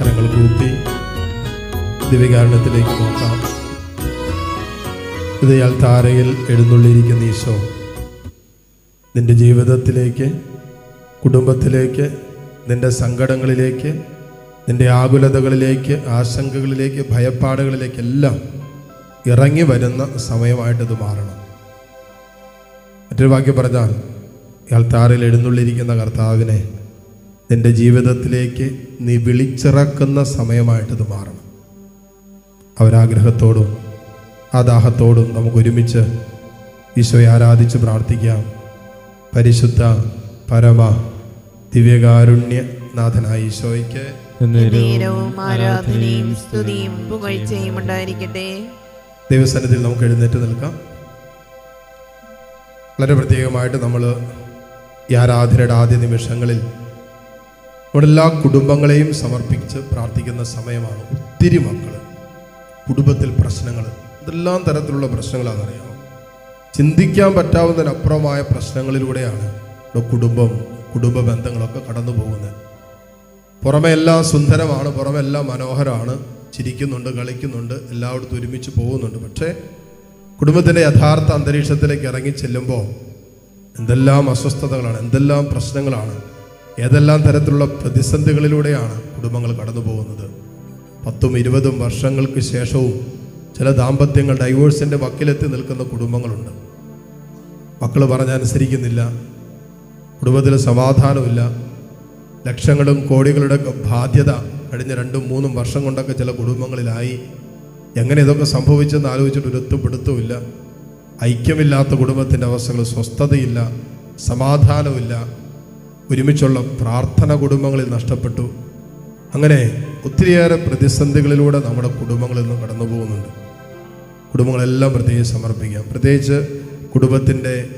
കരങ്ങൾ കൂപ്പി ദിവ്യകാരണത്തിലേക്ക് നോക്കാം. ഇതയാൾ താരയിൽ എഴുന്നള്ളിയിരിക്കുന്ന ഈശോ നിന്റെ ജീവിതത്തിലേക്ക് കുടുംബത്തിലേക്ക് നിന്റെ സങ്കടങ്ങളിലേക്ക് നിന്റെ ആകുലതകളിലേക്ക് ആശങ്കകളിലേക്ക് ഭയപ്പാടുകളിലേക്കെല്ലാം ഇറങ്ങി വരുന്ന സമയമായിട്ടിത് മാറണം. മറ്റൊരു വാക്യം പറഞ്ഞാൽ ഇയാൾ താറിൽ എഴുന്നള്ളിയിരിക്കുന്ന കർത്താവിനെ നിന്റെ ജീവിതത്തിലേക്ക് നീ വിളിച്ചിറക്കുന്ന സമയമായിട്ടത് മാറണം. അവരാഗ്രഹത്തോടും ആ ദാഹത്തോടും നമുക്ക് ഒരുമിച്ച് ഈശോയെ ആരാധിച്ച് പ്രാർത്ഥിക്കാം. പരിശുദ്ധ പരമ ദിവ്യകാരുണ്യ നാഥനായി ഈശോയ്ക്ക് ആരാധനയും സ്തുതിയും പുകഴ്ചയും ഉണ്ടായിരിക്കട്ടെ. ദൈവസന്നിധിയിൽ നമുക്ക് എഴുന്നേറ്റ് നിൽക്കാം. വളരെ പ്രത്യേകമായിട്ട് നമ്മൾ ഈ ആരാധനയുടെ ആദ്യ നിമിഷങ്ങളിൽ നമ്മുടെ എല്ലാ കുടുംബങ്ങളെയും സമർപ്പിച്ച് പ്രാർത്ഥിക്കുന്ന സമയമാണ് ഒത്തിരി മക്കൾ കുടുംബത്തിൽ പ്രശ്നങ്ങൾ ഇതെല്ലാം തരത്തിലുള്ള പ്രശ്നങ്ങളാണെന്നറിയാം ചിന്തിക്കാൻ പറ്റാവുന്നതിനപ്പുറമായ പ്രശ്നങ്ങളിലൂടെയാണ് നമ്മുടെ കുടുംബം കുടുംബ ബന്ധങ്ങളൊക്കെ കടന്നു പോകുന്നത്. പുറമെ എല്ലാം സുന്ദരമാണ് പുറമെ എല്ലാം മനോഹരമാണ് ചിരിക്കുന്നുണ്ട് കളിക്കുന്നുണ്ട് എല്ലായിടത്തും ഒരുമിച്ച് പോകുന്നുണ്ട്. പക്ഷേ കുടുംബത്തിന്റെ യഥാർത്ഥ അന്തരീക്ഷത്തിലേക്ക് ഇറങ്ങി ചെല്ലുമ്പോൾ എന്തെല്ലാം അസ്വസ്ഥതകളാണ് എന്തെല്ലാം പ്രശ്നങ്ങളാണ് ഏതെല്ലാം തരത്തിലുള്ള പ്രതിസന്ധികളിലൂടെയാണ് കുടുംബങ്ങൾ കടന്നു പോകുന്നത് പത്തും ഇരുപതും വർഷങ്ങൾക്ക് ശേഷവും ചില ദാമ്പത്യങ്ങൾ ഡൈവോഴ്സിന്റെ വക്കിലെത്തി നിൽക്കുന്ന കുടുംബങ്ങളുണ്ട്. മക്കൾ പറഞ്ഞനുസരിക്കുന്നില്ല കുടുംബത്തിൽ സമാധാനമില്ല. ലക്ഷങ്ങളും കോടികളുടെ ബാധ്യത കഴിഞ്ഞ രണ്ടും മൂന്നും വർഷം കൊണ്ടൊക്കെ ചില കുടുംബങ്ങളിലായി. എങ്ങനെ ഇതൊക്കെ സംഭവിച്ചെന്ന് ആലോചിച്ചിട്ട് ഒരു എത്തുപിടുത്തമില്ല ഐക്യമില്ലാത്ത കുടുംബത്തിന്റെ അവസ്ഥകൾ സ്വസ്ഥതയില്ല സമാധാനമില്ല ഒരുമിച്ചുള്ള പ്രാർത്ഥന കുടുംബങ്ങളിൽ നഷ്ടപ്പെട്ടു. അങ്ങനെ ഒത്തിരിയേറെ പ്രതിസന്ധികളിലൂടെ നമ്മുടെ കുടുംബങ്ങളിൽ നിന്ന് കടന്നു പോകുന്നുണ്ട്. കുടുംബങ്ങളെല്ലാം പ്രത്യേകിച്ച് സമർപ്പിക്കാം. പ്രത്യേകിച്ച് കുടുംബത്തിന്റെ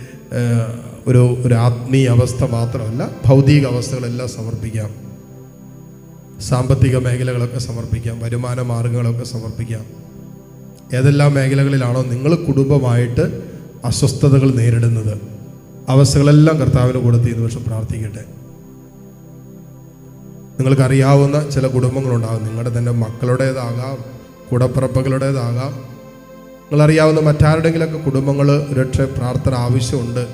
ഒരു ഒരു ആത്മീയ അവസ്ഥ മാത്രമല്ല ഭൗതിക അവസ്ഥകളെല്ലാം സമർപ്പിക്കാം. സാമ്പത്തിക മേഖലകളൊക്കെ സമർപ്പിക്കാം. വരുമാന മാർഗങ്ങളൊക്കെ സമർപ്പിക്കാം. ഏതെല്ലാം മേഖലകളിലാണോ നിങ്ങൾ കുടുംബമായിട്ട് അസ്വസ്ഥതകൾ നേരിടുന്നത്? അവസ്ഥകളെല്ലാം കർത്താവിന് കൊടുത്ത് ഈ നിമിഷം പ്രാർത്ഥിക്കട്ടെ. നിങ്ങൾക്കറിയാവുന്ന ചില കുടുംബങ്ങളുണ്ടാകും. നിങ്ങളുടെ തന്നെ മക്കളുടേതാകാം കൂടപ്പിറപ്പുകളുടേതാകാം. നിങ്ങളറിയാവുന്ന മറ്റാരുടെങ്കിലൊക്കെ കുടുംബങ്ങൾ രക്ഷ പ്രാർത്ഥന ആവശ്യമുണ്ട്.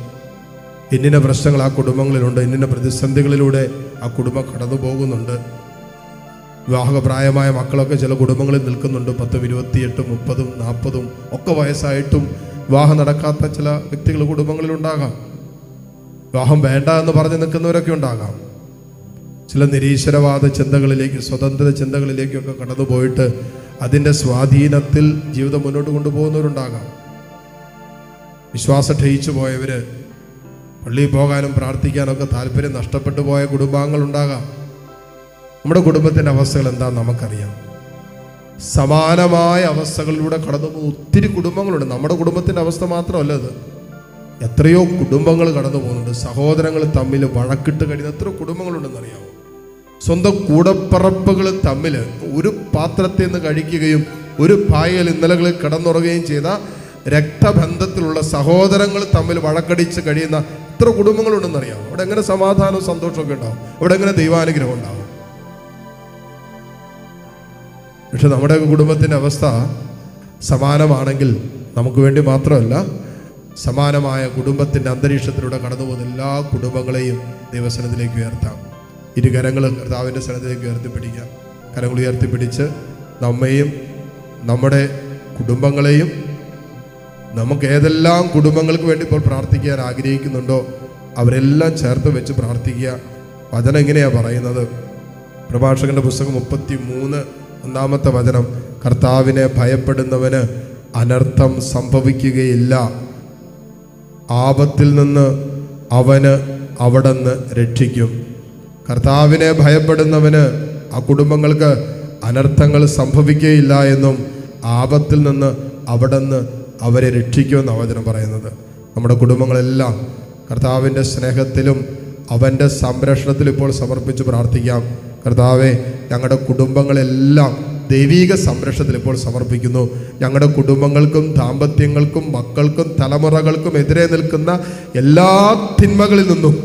ഇന്നിന പ്രശ്നങ്ങൾ ആ കുടുംബങ്ങളിലുണ്ട്. ഇന്നിന പ്രതിസന്ധികളിലൂടെ ആ കുടുംബം കടന്നു പോകുന്നുണ്ട് വിവാഹപ്രായമായ മക്കളൊക്കെ ചില കുടുംബങ്ങളിൽ നിൽക്കുന്നുണ്ട്. പത്തും ഇരുപത്തിയെട്ടും മുപ്പതും നാൽപ്പതും ഒക്കെ വയസ്സായിട്ടും വിവാഹം നടക്കാത്ത ചില വ്യക്തികൾ കുടുംബങ്ങളിലുണ്ടാകാം. വിവാഹം വേണ്ട എന്ന് പറഞ്ഞ് നിൽക്കുന്നവരൊക്കെ ഉണ്ടാകാം. ചില നിരീശ്വരവാദ ചിന്തകളിലേക്ക് സ്വതന്ത്ര ചിന്തകളിലേക്കൊക്കെ കടന്നുപോയിട്ട് അതിന്റെ സ്വാധീനത്തിൽ ജീവിതം മുന്നോട്ട് കൊണ്ടുപോകുന്നവരുണ്ടാകാം. വിശ്വാസം ക്ഷയിച്ചു പോയവര് പള്ളിയിൽ പോകാനും പ്രാർത്ഥിക്കാനൊക്കെ താല്പര്യം നഷ്ടപ്പെട്ടു പോയ കുടുംബാംഗങ്ങളുണ്ടാകാം. നമ്മുടെ കുടുംബത്തിന്റെ അവസ്ഥകൾ എന്താണെന്ന് നമുക്കറിയാം. സമാനമായ അവസ്ഥകളിലൂടെ കടന്നു പോകുന്ന ഒത്തിരി കുടുംബങ്ങളുണ്ട്. നമ്മുടെ കുടുംബത്തിന്റെ അവസ്ഥ മാത്രമല്ല ഇത് എത്രയോ കുടുംബങ്ങൾ കടന്നു പോകുന്നുണ്ട്. സഹോദരങ്ങൾ തമ്മിൽ വഴക്കിട്ട് കഴിയുന്ന എത്രയോ കുടുംബങ്ങളുണ്ടെന്നറിയാമോ സ്വന്തം കൂടപ്പറപ്പുകൾ തമ്മിൽ ഒരു പാത്രത്തിൽ നിന്ന് കഴിക്കുകയും ഒരു പായൽ ഇന്നലകളിൽ കിടന്നുറങ്ങുകയും ചെയ്ത രക്തബന്ധത്തിലുള്ള സഹോദരങ്ങൾ തമ്മിൽ വഴക്കടിച്ച് കഴിയുന്ന എത്ര കുടുംബങ്ങളുണ്ടെന്നറിയാമോ അവിടെ എങ്ങനെ സമാധാനവും സന്തോഷമൊക്കെ ഉണ്ടാവും? അവിടെ എങ്ങനെ ദൈവാനുഗ്രഹം ഉണ്ടാവും? പക്ഷെ നമ്മുടെ കുടുംബത്തിന്റെ അവസ്ഥ സമാനമാണെങ്കിൽ നമുക്ക് വേണ്ടി മാത്രമല്ല സമാനമായ കുടുംബത്തിന്റെ അന്തരീക്ഷത്തിലൂടെ കടന്നു പോകുന്ന എല്ലാ കുടുംബങ്ങളെയും ദൈവസനത്തിലേക്ക് ഉയർത്താം. ഇരു കരങ്ങൾ കർത്താവിന്റെ സ്ഥലത്തിലേക്ക് ഉയർത്തിപ്പിടിക്കാം. കരങ്ങൾ ഉയർത്തിപ്പിടിച്ച് നമ്മയും നമ്മുടെ കുടുംബങ്ങളെയും നമുക്ക് ഏതെല്ലാം കുടുംബങ്ങൾക്ക് വേണ്ടി ഇപ്പോൾ പ്രാർത്ഥിക്കാൻ ആഗ്രഹിക്കുന്നുണ്ടോ അവരെല്ലാം ചേർത്ത് വെച്ച് പ്രാർത്ഥിക്കുക. വചനം എങ്ങനെയാണ് പറയുന്നത്. പ്രഭാഷകന്റെ പുസ്തകം മുപ്പത്തി മൂന്ന് ഒന്നാമത്തെ വചനം കർത്താവിനെ ഭയപ്പെടുന്നവന് അനർത്ഥം സംഭവിക്കുകയില്ല. ആപത്തിൽ നിന്ന് അവന് അവിടുന്ന് രക്ഷിക്കും. കർത്താവിനെ ഭയപ്പെടുന്നവന് ആ കുടുംബങ്ങൾക്ക് അനർത്ഥങ്ങൾ സംഭവിക്കുകയില്ല എന്നും ആപത്തിൽ നിന്ന് അവിടുന്ന് അവരെ രക്ഷിക്കുമെന്ന് വചനം പറയുന്നത്. നമ്മുടെ കുടുംബങ്ങളെല്ലാം കർത്താവിന്റെ സ്നേഹത്തിലും അവന്റെ സംരക്ഷണത്തിലും ഇപ്പോൾ സമർപ്പിച്ച് പ്രാർത്ഥിക്കാം. കർത്താവെ ഞങ്ങളുടെ കുടുംബങ്ങളെല്ലാം ദൈവീക സംരക്ഷണത്തിൽ ഇപ്പോൾ സമർപ്പിക്കുന്നു. ഞങ്ങളുടെ കുടുംബങ്ങൾക്കും ദാമ്പത്യങ്ങൾക്കും മക്കൾക്കും തലമുറകൾക്കും എതിരെ നിൽക്കുന്ന എല്ലാ തിന്മകളിൽ നിന്നും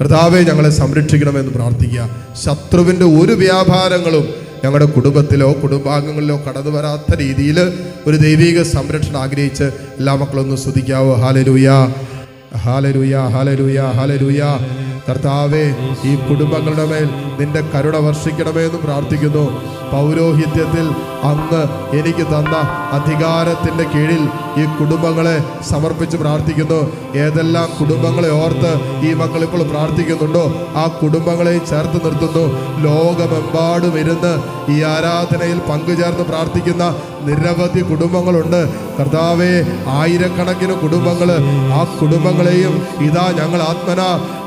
കർത്താവെ ഞങ്ങളെ സംരക്ഷിക്കണമെന്ന് പ്രാർത്ഥിക്കുക. ശത്രുവിന്റെ ഒരു വ്യാപാരങ്ങളും ഞങ്ങളുടെ കുടുംബത്തിലോ കുടുംബാംഗങ്ങളിലോ കടന്നു വരാത്ത രീതിയിൽ ഒരു ദൈവിക സംരക്ഷണം ആഗ്രഹിച്ച് എല്ലാ മക്കളും ഒന്ന് സ്തുതിക്കാവോ. ഹാലലൂയ കർത്താവേ ഈ കുടുംബങ്ങളുടെ മേൽ നിന്റെ കരുണ വർഷിക്കണമേ എന്ന് പ്രാർത്ഥിക്കുന്നു. പൗരോഹിത്യത്തിൽ അന്ന് എനിക്ക് തന്ന അധികാരത്തിന്റെ കീഴിൽ ഈ കുടുംബങ്ങളെ സമർപ്പിച്ച് പ്രാർത്ഥിക്കുന്നു. ഏതെല്ലാം കുടുംബങ്ങളെ ഓർത്ത് ഈ മക്കൾ ഇപ്പോൾ പ്രാർത്ഥിക്കുന്നുണ്ടോ ആ കുടുംബങ്ങളെ ചേർത്ത് നിർത്തുന്നു. ലോകമെമ്പാടും ഇരുന്ന് ഈ ആരാധനയിൽ പങ്കുചേർന്ന് പ്രാർത്ഥിക്കുന്ന നിരവധി കുടുംബങ്ങളുണ്ട്. കർത്താവേ ആയിരക്കണക്കിന് കുടുംബങ്ങൾ ആ കുടുംബങ്ങളെയും ഇതാ ഞങ്ങൾ ആത്മന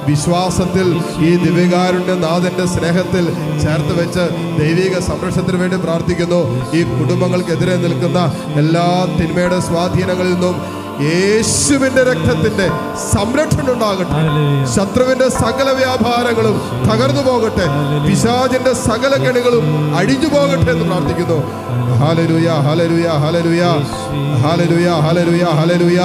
വിശ്വാസത്തിൽ ഈ ദിവ്യകാരുണ്യ നാഥന്റെ സ്നേഹത്തിൽ ചേർത്ത് വെച്ച് ദൈവിക സംരക്ഷണത്തിന് വേണ്ടി പ്രാർത്ഥിക്കുന്നു. ഈ കുടുംബങ്ങൾക്കെതിരെ നിൽക്കുന്ന എല്ലാ തിന്മയുടെ സ്വാധീനങ്ങളിൽ നിന്നും യേശുവിന്റെ രക്തത്തിന്റെ സംരക്ഷണം ഉണ്ടാകട്ടെ. ശത്രുവിന്റെ സകല വ്യാപാരങ്ങളും തകർന്നു പോകട്ടെ. പിശാചിന്റെ സകല കെണികളും അഴിഞ്ഞു പോകട്ടെ എന്ന് പ്രാർത്ഥിക്കുന്നു. ഹലരുയ ഹലരുയ ഹലരുയ ഹലരുയ ഹലരുയ ഹലരുയ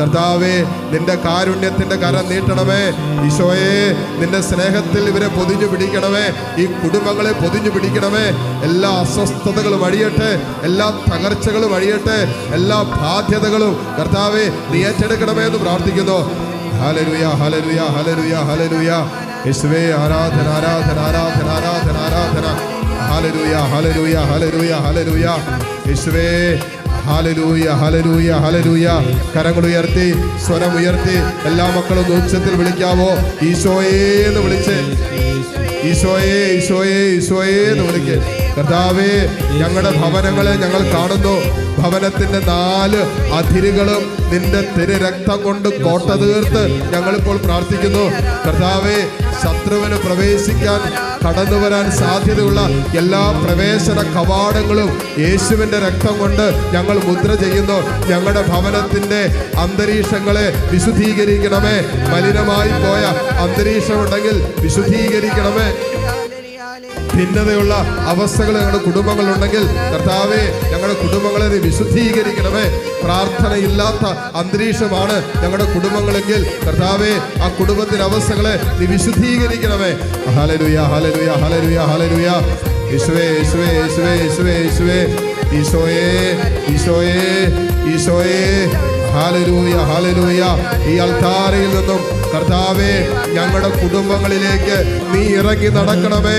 കർത്താവേ നിന്റെ കാരുണ്യത്തിന്റെ കരം നീട്ടണമേ. ഈശോയെ നിന്റെ സ്നേഹത്തിൽ ഇവരെ പൊതിഞ്ഞു പിടിക്കണമേ. ഈ കുടുംബങ്ങളെ പൊതിഞ്ഞു പിടിക്കണമേ. എല്ലാ അസ്വസ്ഥതകളും അഴിയട്ടെ. എല്ലാ തകർച്ചകളും അഴിയട്ടെ. എല്ലാ ബാധ്യതകളും കർത്താവെ നീ ഏറ്റെടുക്കണമേ എന്ന് പ്രാർത്ഥിക്കുന്നു. ഹലരുയ ഹലരുയ ഹലരുയ ഹലരുയ യേശുവേ ആരാധന ആരാധന ആരാധന ആരാധന ആരാധന. ഹലരുയ ഹലരുയ ഹലരുയ ഹലരുയ യേശുവേ ഹലലൂയ ഹലലൂയ ഹലലൂയ കരങ്ങൾ ഉയർത്തി സ്വരം ഉയർത്തി എല്ലാ മക്കളും ഉച്ചത്തിൽ വിളിക്കാവോ? ഈശോയെ എന്ന് വിളിച്ച്. ഈശോയേ ഈശോയേ ഈശോയെ എന്ന് വിളിക്ക്. കർത്താവേ ഞങ്ങളുടെ ഭവനങ്ങളെ ഞങ്ങൾ കാണുന്നു. ഭവനത്തിന്റെ നാല് അതിരുകളും നിന്റെ തിരു രക്തം കൊണ്ട് കോട്ട തീർത്ത് ഞങ്ങളിപ്പോൾ പ്രാർത്ഥിക്കുന്നു. കർത്താവേ ശത്രുവിന് പ്രവേശിക്കാൻ കടന്നു വരാൻ സാധ്യതയുള്ള എല്ലാ പ്രവേശന കവാടങ്ങളും യേശുവിന്റെ രക്തം കൊണ്ട് ഞങ്ങൾ മുദ്ര ചെയ്യുന്നു. ഞങ്ങളുടെ ഭവനത്തിന്റെ അന്തരീക്ഷങ്ങളെ വിശുദ്ധീകരിക്കണമേ. മലിനമായി പോയ അന്തരീക്ഷമുണ്ടെങ്കിൽ വിശുദ്ധീകരിക്കണമേ. ഭിന്നതയുള്ള അവസ്ഥകൾ ഞങ്ങളുടെ കുടുംബങ്ങളുണ്ടെങ്കിൽ കർത്താവെ ഞങ്ങളുടെ കുടുംബങ്ങളെ വിശുദ്ധീകരിക്കണമേ. പ്രാർത്ഥനയില്ലാത്ത അന്തരീക്ഷമാണ് ഞങ്ങളുടെ കുടുംബങ്ങളെങ്കിൽ കർത്താവെ ആ കുടുംബത്തിന്റെ അവസ്ഥകളെ നീ വിശുദ്ധീകരിക്കണമേ. ഹലരുയ ഹലരുയ ഹലരുയ ഹലരുയ യേശുവേ യേശുവേ യേശുവേ യേശുവേ ഈശോയേ ഈശോയേ ഈശോയേ. ഹാലലൂയ ഹാലലൂയ. ഈ അൾത്താരയിൽ നിന്നും കർത്താവേ ഞങ്ങളുടെ കുടുംബങ്ങളിലേക്ക് നീ ഇറങ്ങി നടക്കണമേ.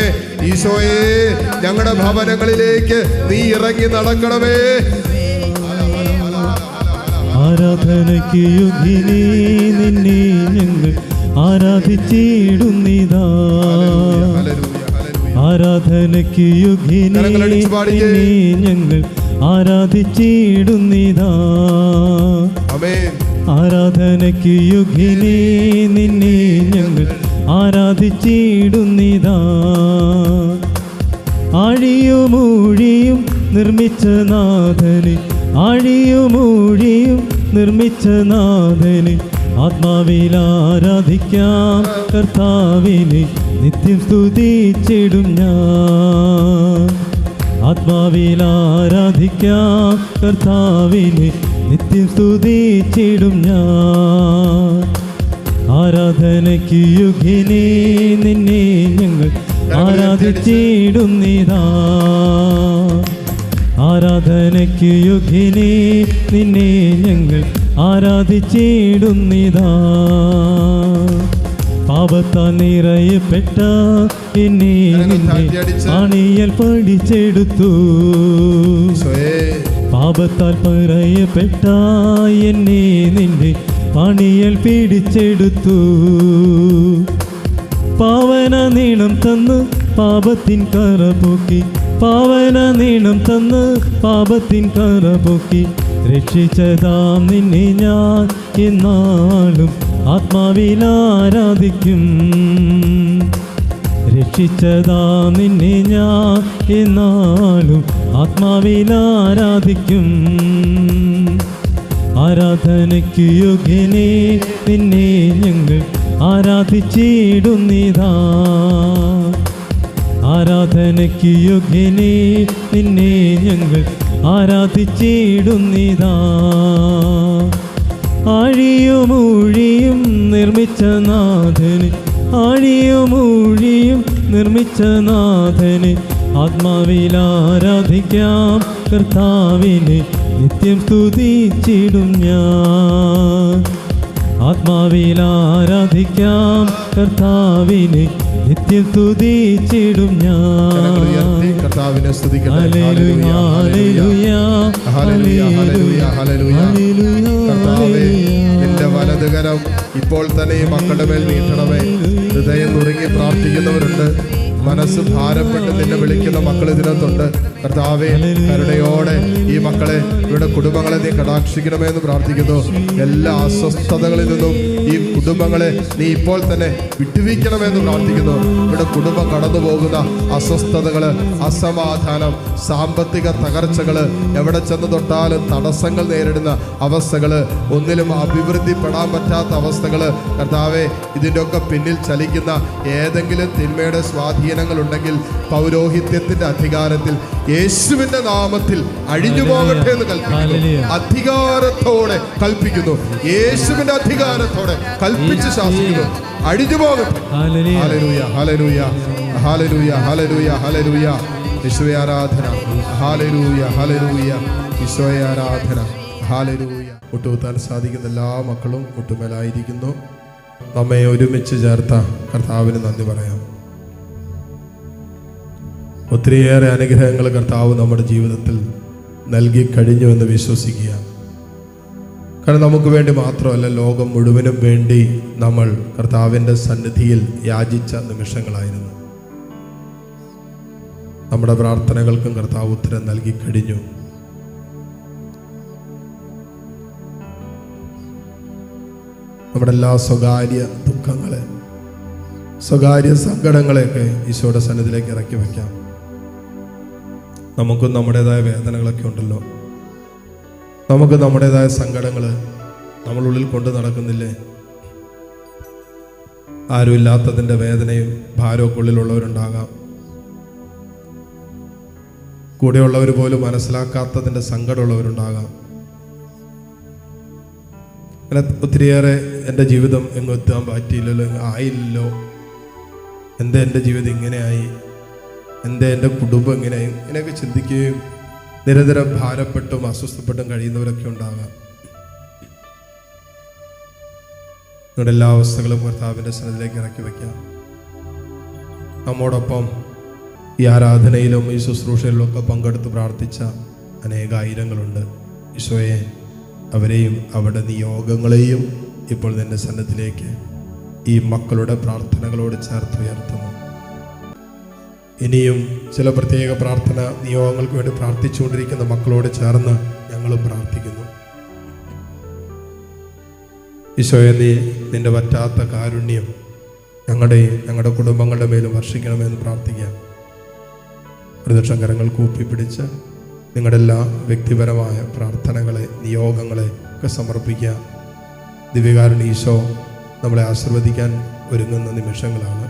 ഈശോയെ ഞങ്ങളുടെ ഭവനങ്ങളിലേക്ക് നീ ഇറങ്ങി നടക്കണമേ. ആരാധനയ്ക്ക് യുഗിനി നിന്നെ ഞങ്ങൾ ആരാധിച്ചിടുന്നിതാ. ആരാധനയ്ക്ക് യുഗിനി ഞങ്ങൾ ആരാധിച്ചിടുന്നിതാ. ആരാധനയ്ക്ക് യുഗിനെ നിന്നെ ഞങ്ങൾ ആരാധിച്ചിടുന്നിതാ. ആഴിയുമൂഴിയും നിർമ്മിച്ച നാഥന് ആഴിയുമൂഴിയും നിർമ്മിച്ച നാഥന് ആത്മാവിൽ ആരാധിക്കാം കർത്താവിനെ നിത്യം സ്തുതിച്ചിടും ഞാൻ. ആത്മാവിൽ ആരാധിക്കാം. കർത്താവിനെ നിത്യം സ്തുതിച്ചിടും ഞാൻ. ആരാധനയ്ക്ക് യുഗിനെ നിന്നെ ഞങ്ങൾ ആരാധിച്ചിടുന്നിതാ ആരാധനയ്ക്ക് യുഗിനെ നിന്നെ ഞങ്ങൾ ആരാധിച്ചിടുന്നിതാ പാപത്താൽ നിറയപ്പെട്ട എന്നെ അണിയൽ പഠിച്ചെടുത്തു. പാപത്താൽ പറയപ്പെട്ട എന്നെ നിന്റെ പണിയൽ പിടിച്ചെടുത്തു. പാവന നീളം തന്ന് പാപത്തിൻ കറ പൊക്കി. പാവന നീളം തന്ന് പാപത്തിൻ കറ പൊക്കി. രക്ഷിച്ചതാം നിന്നെ ഞാൻ എന്നാളും ആത്മാവിൽ ആരാധിക്കും. രക്ഷിച്ചതാ നിന്നെ ഞാൻ എന്നാളും ആത്മാവിൽ ആരാധിക്കും. ആരാധനയ്ക്ക് യോഗ്യനെ നിന്നെ ഞങ്ങൾ ആരാധിച്ചിടുന്നിതാ. ആരാധനയ്ക്ക് യോഗ്യനെ നിന്നെ ഞങ്ങൾ ആരാധിച്ചിടുന്നിതാ. ആഴിയുമൂഴിയും നിർമ്മിച്ച നാഥന് ആഴിയുമൂഴിയും നിർമ്മിച്ച നാഥന്. ആത്മാവിൽ ആരാധിക്കാം കർത്താവിനെ നിത്യം സ്തുതിച്ചിടും ഞാൻ. ആത്മാവിൽ ആരാധിക്കാം. കർത്താവിനെ നിത്യം സ്തുതിച്ചിടും ഞാൻ. കർത്താവിനെ നിന്റെ വലതുകരം ഇപ്പോൾ തന്നെ ഈ മക്കളുടെ മേൽ നീട്ടണമേ. ഹൃദയം നുറുങ്ങി പ്രാർത്ഥിക്കുന്നവരുണ്ട്. മനസ്സ് ഭാരപ്പെട്ട് നിന്നെ വിളിക്കുന്ന മക്കൾ ഇതിനകത്തുണ്ട്. കർത്താവേ കരുണയോടെ ഈ മക്കളെ ഇവരുടെ കുടുംബങ്ങളെ നീ കടാക്ഷിക്കണമേ എന്ന് പ്രാർത്ഥിക്കുന്നു. എല്ലാ അസ്വസ്ഥതകളിൽ നിന്നും ഈ കുടുംബങ്ങളെ നീ ഇപ്പോൾ തന്നെ വിട്ടുവീക്കണമെന്ന് പ്രാർത്ഥിക്കുന്നു. ഇവിടെ കുടുംബം കടന്നു പോകുന്ന അസ്വസ്ഥതകൾ അസമാധാനം സാമ്പത്തിക തകർച്ചകൾ എവിടെ ചെന്ന് തൊട്ടാലും തടസ്സങ്ങൾ നേരിടുന്ന അവസ്ഥകൾ ഒന്നിലും അഭിവൃദ്ധിപ്പെടാൻ പറ്റാത്ത അവസ്ഥകൾ. കർത്താവെ ഇതിന്റെയൊക്കെ പിന്നിൽ ചലിക്കുന്ന ഏതെങ്കിലും തിന്മയുടെ സ്വാധീനങ്ങൾ ഉണ്ടെങ്കിൽ പൗരോഹിത്യത്തിന്റെ അധികാരത്തിൽ യേശുവിന്റെ നാമത്തിൽ അഴിഞ്ഞു പോകട്ടെ എന്ന് കൽപ്പിക്കുന്നു. അധികാരത്തോടെ കൽപ്പിക്കുന്നു. യേശുവിന്റെ അധികാരത്തോടെ കൽപ്പിച്ച് ശാസിക്കുന്നു. അഴിഞ്ഞു പോകട്ടെ. യേശുവേ ആരാധന. ഈശോയെ ആരാധന. മുട്ടുകുത്താൻ സാധിക്കുന്ന എല്ലാ മക്കളും ഒട്ടുമേലായിരിക്കുന്നു. നമ്മെ ഒരുമിച്ച് ചേർത്ത കർത്താവിന് നന്ദി പറയാം. ഒത്തിരിയേറെ അനുഗ്രഹങ്ങൾ കർത്താവ് നമ്മുടെ ജീവിതത്തിൽ നൽകി കഴിഞ്ഞു എന്ന് വിശ്വസിക്കുക. കാരണം നമുക്ക് വേണ്ടി മാത്രമല്ല ലോകം മുഴുവനും വേണ്ടി നമ്മൾ കർത്താവിന്റെ സന്നിധിയിൽ യാചിച്ച നിമിഷങ്ങളായിരുന്നു. നമ്മുടെ പ്രാർത്ഥനകൾക്കും കർത്താവ് ഉത്തരം നൽകി കഴിഞ്ഞു. നമ്മുടെ എല്ലാ സ്വകാര്യ ദുഃഖങ്ങളെ സ്വകാര്യ സങ്കടങ്ങളെയൊക്കെ ഈശോയുടെ സന്നിധിയിലേക്ക് ഇറക്കി വയ്ക്കാം. നമുക്കും നമ്മുടേതായ വേദനകളൊക്കെ ഉണ്ടല്ലോ. നമുക്ക് നമ്മുടേതായ സങ്കടങ്ങൾ നമ്മളുള്ളിൽ കൊണ്ട് നടക്കുന്നില്ലേ? ആരുമില്ലാത്തതിന്റെ വേദനയും ഭാരമൊക്കെ ഉള്ളിലുള്ളവരുണ്ടാകാം. കൂടെയുള്ളവർ പോലും മനസ്സിലാക്കാത്തതിന്റെ സങ്കടമുള്ളവരുണ്ടാകാം. അങ്ങനെ ഒത്തിരിയേറെ എന്റെ ജീവിതം എങ്ങും എത്താൻ പറ്റിയില്ലല്ലോ ആയില്ലല്ലോ. എന്താ എന്റെ ജീവിതം ഇങ്ങനെയായി. എന്താ എന്റെ കുടുംബം എങ്ങനെയും? ഇങ്ങനെയൊക്കെ ചിന്തിക്കുകയും നിരന്തരം ഭാരപ്പെട്ടും അസ്വസ്ഥപ്പെട്ടും കഴിയുന്നവരൊക്കെ ഉണ്ടാകാം. നിങ്ങളുടെ എല്ലാ അവസ്ഥകളും കർത്താവിന്റെ സ്ഥലത്തിലേക്ക് ഇറക്കി വയ്ക്കാം. നമ്മോടൊപ്പം ഈ ആരാധനയിലും ഈ ശുശ്രൂഷയിലും ഒക്കെ പങ്കെടുത്ത് പ്രാർത്ഥിച്ച അനേകായിരങ്ങളുണ്ട്. ഈശോയെ അവരെയും അവരുടെ നിയോഗങ്ങളെയും ഇപ്പോൾ നിന്റെ സന്നദ്ധത്തിലേക്ക് ഈ മക്കളുടെ പ്രാർത്ഥനകളോട് ചേർത്ത് ഉയർത്തുന്നു. ഇനിയും ചില പ്രത്യേക പ്രാർത്ഥന നിയോഗങ്ങൾക്ക് വേണ്ടി പ്രാർത്ഥിച്ചുകൊണ്ടിരിക്കുന്ന മക്കളോട് ചേർന്ന് ഞങ്ങളും പ്രാർത്ഥിക്കുന്നു. ഈശോയെ നീ പറ്റാത്ത കാരുണ്യം ഞങ്ങളുടെയും ഞങ്ങളുടെ കുടുംബങ്ങളുടെ മേലും വർഷിക്കണമെന്ന് പ്രാർത്ഥിക്കാം പ്രതിപക്ഷം കരങ്ങൾ കൂപ്പിപ്പിടിച്ച് നിങ്ങളുടെ എല്ലാ വ്യക്തിപരമായ പ്രാർത്ഥനകളെ നിയോഗങ്ങളെ ഒക്കെ സമർപ്പിക്കുക. ദിവ്യകാരുണ്യ ഈശോ നമ്മളെ ആശീർവദിക്കാൻ ഒരുങ്ങുന്ന നിമിഷങ്ങളാണ്.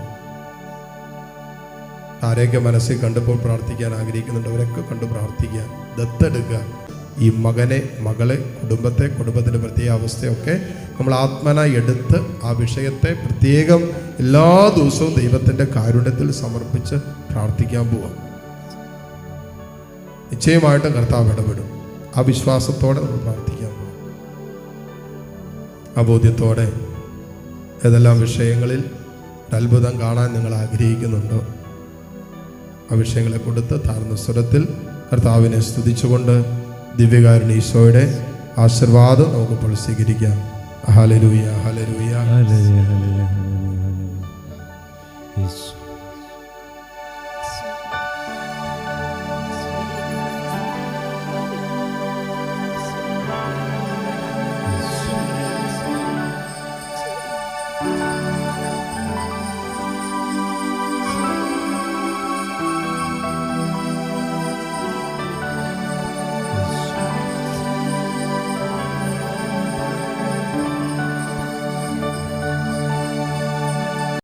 ആരെയൊക്കെ മനസ്സിൽ കണ്ടപ്പോൾ പ്രാർത്ഥിക്കാൻ ആഗ്രഹിക്കുന്നുണ്ട് അവരൊക്കെ കണ്ട് പ്രാർത്ഥിക്കുക ദത്തെടുക്കുക. ഈ മകനെ മകളെ കുടുംബത്തെ കുടുംബത്തിന്റെ പ്രത്യേക അവസ്ഥയൊക്കെ നമ്മൾ ആത്മന എടുത്ത് ആ വിഷയത്തെ പ്രത്യേകം എല്ലാ ദിവസവും ദൈവത്തിന്റെ കാരുണ്യത്തിൽ സമർപ്പിച്ച് പ്രാർത്ഥിക്കാൻ പോവാം. നിശ്ചയമായിട്ടും കർത്താവ് ഇടപെടും. ആ വിശ്വാസത്തോടെ നമ്മൾ പ്രാർത്ഥിക്കാൻ പോവാം. ആ ബോധ്യത്തോടെ ഏതെല്ലാം വിഷയങ്ങളിൽ അത്ഭുതം കാണാൻ നിങ്ങൾ ആഗ്രഹിക്കുന്നുണ്ടോ? വിഷയങ്ങളെ കൊടുത്ത് താഴ്ന്ന സ്വരത്തിൽ കർത്താവിനെ സ്തുതിച്ചുകൊണ്ട് ദിവ്യകാരുണ്യ ഈശോയുടെ ആശീർവാദം നമുക്കിപ്പോൾ സ്വീകരിക്കാം. Hallelujah hallelujah Isho